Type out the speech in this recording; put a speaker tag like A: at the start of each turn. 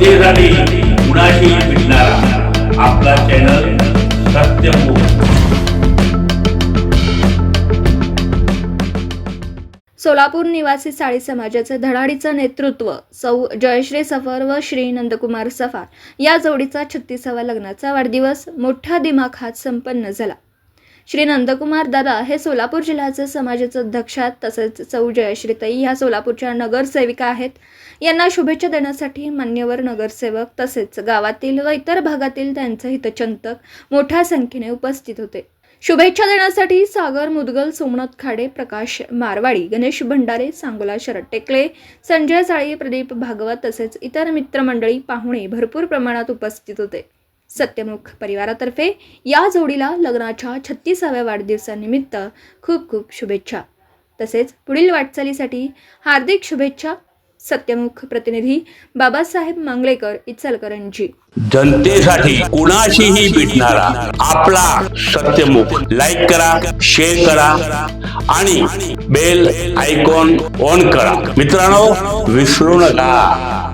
A: जनतेसाठी कुणाशी भेटणारा आपला चॅनल सत्यमुख
B: सोलापूर निवासी साळी समाजाचं धडाडीचं नेतृत्व सौ जयश्री सफर व श्री नंदकुमार सफार या जोडीचा छत्तीसावा लग्नाचा वाढदिवस मोठ्या दिमाखात संपन्न झाला. श्री नंदकुमार दादा हे सोलापूर जिल्ह्याचे समाजाचे अध्यक्ष आहेत. तसेच सौ जयश्रीताई ह्या सोलापूरच्या नगरसेविका आहेत. यांना शुभेच्छा देण्यासाठी मान्यवर नगरसेवक तसेच गावातील व इतर भागातील त्यांचे हितचिंतक मोठ्या संख्येने उपस्थित होते. शुभेच्छा देण्यासाठी सागर मुदगल सोमनाथ खाडे प्रकाश मारवाडी गणेश भंडारे सांगोला शरद टेकले संजय साळी प्रदीप भागवत तसेच इतर मित्रमंडळी पाहुणे भरपूर प्रमाणात उपस्थित होते. सत्यमुख परिवारातर्फे या जोडीला लग्नाच्या छत्तीसाव्या वाढदिवसानिमित्त खूप खूप शुभेच्छा. तसेच पुढील वाटचालीसाठी हार्दिक शुभेच्छा सत्यमुख प्रतिनिधी बाबासाहेब मांगलेकर इचलकरंजी.
A: जनतेसाठी कुणाशीही भेटणारा आपला सत्यमुख लाईक करा शेअर करा आणि बेल आयकॉन ऑन करा. मित्रांनो विसरू नका.